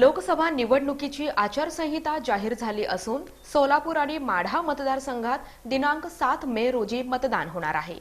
लोकसभा निवडणुकीची आचारसंहिता जाहीर झाली असून सोलापूर आणि माढा मतदारसंघात दिनांक सात मे रोजी मतदान होणार आहे.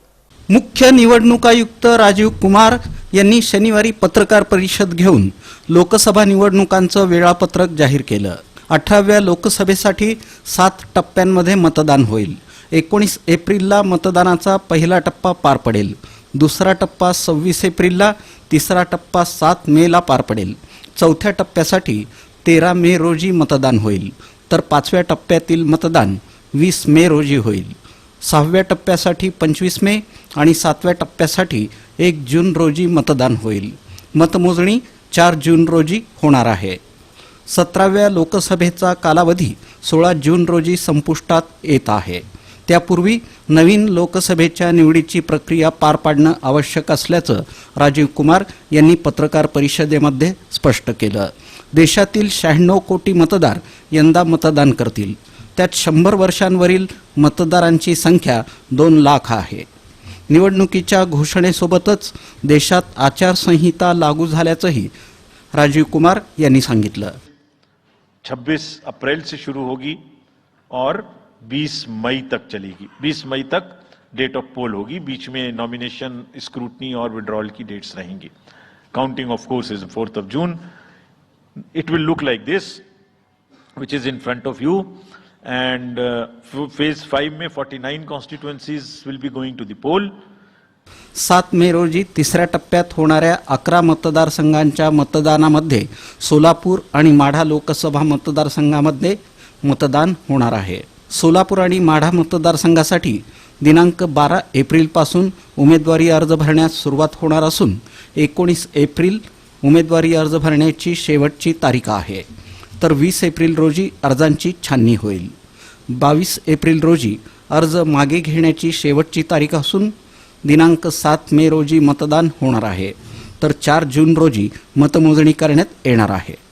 मुख्य निवडणूक आयुक्त राजीव कुमार यांनी शनिवारी पत्रकार परिषद घेऊन लोकसभा निवडणुकांचं वेळापत्रक जाहीर केलं. अठराव्या लोकसभेसाठी सात टप्प्यांमध्ये मतदान होईल. एकोणीस एप्रिलला मतदानाचा पहिला टप्पा पार पडेल. दुसरा टप्पा सव्वीस एप्रिलला तिसरा टप्पा सात मेला पार पडेल. चौथ्या टप्प्यासाठी तेरा मे रोजी मतदान होईल. तर पाचव्या टप्प्यातील मतदान वीस मे रोजी होईल. सहाव्या टप्प्यासाठी पंचवीस मे आणि सातव्या टप्प्यासाठी एक जून रोजी मतदान होईल. मतमोजणी चार जून रोजी होणार आहे. सतराव्या लोकसभेचा कालावधी सोळा जून रोजी संपुष्टात येत आहे. त्यापूर्वी नवीन लोकसभेच्या निवडीची प्रक्रिया पार पाडणं आवश्यक असल्याचं राजीव कुमार यांनी पत्रकार परिषदेमध्ये स्पष्ट केलं. देशातील शहाण्णव कोटी मतदार यंदा मतदान करतील. त्यात शंभर वर्षांवरील मतदारांची संख्या दोन लाख आहे. निवडणुकीच्या घोषणेसोबतच देशात आचारसंहिता लागू झाल्याचंही राजीव कुमार यांनी सांगितलं. 26 अप्रैल से शुरू होगी और 20 मई तक चलेगी। 20 मई तक डेट ऑफ पोल होगी। बीच में नॉमिनेशन स्क्रूटनी और विड्रॉल की डेट्स रहेंगी। Counting of course is fourth of June it will look like this which is in front of you and phase five में 49 constituencies will be going to the poll सात मे रोजी तिसऱ्या टप्प्यात होणाऱ्या अकरा मतदारसंघांच्या मतदानामध्ये सोलापूर आणि माढा लोकसभा मतदारसंघामध्ये मतदान होणार आहे। सोलापूर आणि माढा मतदारसंघासाठी दिनांक बारा एप्रिलपासून उमेदवारी अर्ज भरण्यास सुरुवात होणार असून एकोणीस एप्रिल उमेदवारी अर्ज भरण्याची शेवटची तारीख आहे. तर वीस एप्रिल रोजी अर्जांची छाननी होईल. बावीस एप्रिल रोजी अर्ज मागे घेण्याची शेवटची तारीख असून दिनांक सात मे रोजी मतदान होणार आहे. तर चार जून रोजी मतमोजणी करण्यात येणार आहे.